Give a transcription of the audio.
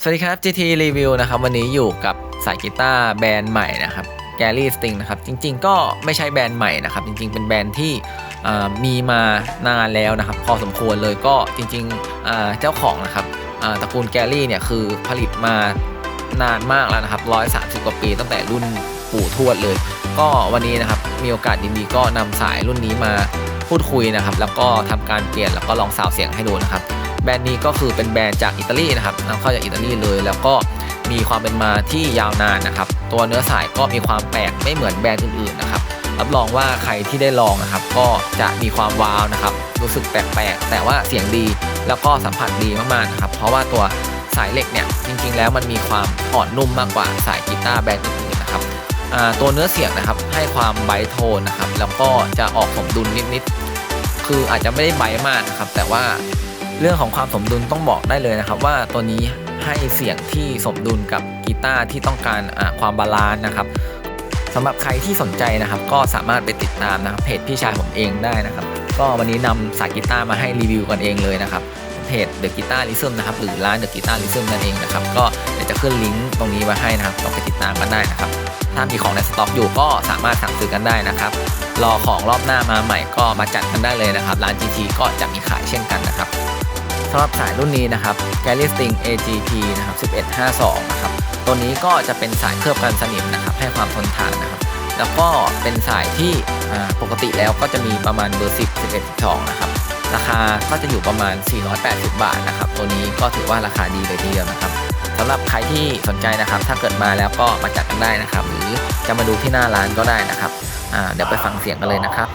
สวัสดีครับ GT Review นะครับ วันนี้อยู่กับสายกีตาร์แบรนด์ใหม่นะครับ Gary Sting นะครับ จริงๆ ก็ไม่ใช่แบรนด์ใหม่นะครับ จริงๆ เป็นแบรนด์ที่มีมานานแล้วนะครับ พอสมควรเลยก็จริงๆ เจ้าของนะครับตระกูลแกรี่เนี่ยคือผลิตมานานมากแล้วนะครับ 130 กว่าปีตั้งแต่รุ่นปู่ทวดเลย ก็วันนี้นะครับมีโอกาสดีๆ ก็นำสายรุ่นนี้มาพูดคุยนะครับ แล้วก็ทำการเปลี่ยนแล้วก็ลองซาวเสียงให้ดูนะครับ แบรนด์นี้ก็คือเป็นแบรนด์จากอิตาลีนะครับนำเข้าจากอิตาลีเลยแล้วก็มีความเป็นมาที่ยาวนานนะครับตัวเนื้อสายก็มีความแปลกไม่เหมือนแบรนด์อื่นๆนะครับรับรองว่าใครที่ได้ลองนะครับ ก็จะมีความว้าวนะครับ รู้สึกแปลกๆแต่ว่าเสียงดีแล้วก็สัมผัสดีมากๆนะครับ เพราะว่าตัวสายเหล็กเนี่ยจริงๆ แล้วมันมีความอ่อนนุ่มมากกว่าสายกีตาร์แบรนด์อื่นๆนะครับตัวเนื้อเสียงนะครับให้ความไบโทนนะครับแล้วก็จะออกสมดุลนิดๆคืออาจจะไม่ได้ไบมากนะครับ แต่ว่า เรื่องของความสมดุลต้องบอกได้เลยนะครับ ว่าตัวนี้ให้เสียงที่สมดุลกับกีตาร์ที่ต้องการความบาลานซ์นะครับสำหรับใครที่สนใจนะครับ ก็สามารถไปติดตามนะครับเพจพี่ชายผมเองได้นะครับ ก็วันนี้นำสายกีตาร์มาให้รีวิวกันเองเลยนะครับเพจ The Guitar Rhythm นะครับหรือร้าน The Guitar Rhythm นั่นเองนะครับก็เดี๋ยวจะขึ้นลิงก์ตรงนี้ไว้ให้นะครับลองไปติดตามกันได้นะครับ ถ้ามีของในสต็อกอยู่ก็สามารถสั่งซื้อกันได้นะครับ รอของรอบหน้ามาใหม่ก็มาจัดกันได้เลยนะครับ ร้าน GT ก็จะมีขายเช่นกันนะครับำหรับสายรุ่นนี้นะครับ g a l l y Sting AGP นะครับ 1152 นะครับ ตัวนี้ก็จะเป็นสายเคลือบกันสนิมนะครับ ให้ความทนทานนะครับ แล้วก็เป็นสายที่ปกติแล้วก็จะมีประมาณเบอร์ 10 11 12 นะครับ ราคาก็จะอยู่ประมาณ 480 บาทนะครับ ตัวนี้ก็ถือว่าราคาดีเลยทีเดียวนะครับสำหรับใครที่สนใจนะครับ ถ้าเกิดมาแล้วก็มาจัดกันได้นะครับ หรือจะมาดูที่หน้าร้านก็ได้นะครับเดี๋ยวไปฟังเสียงกันเลยนะครับ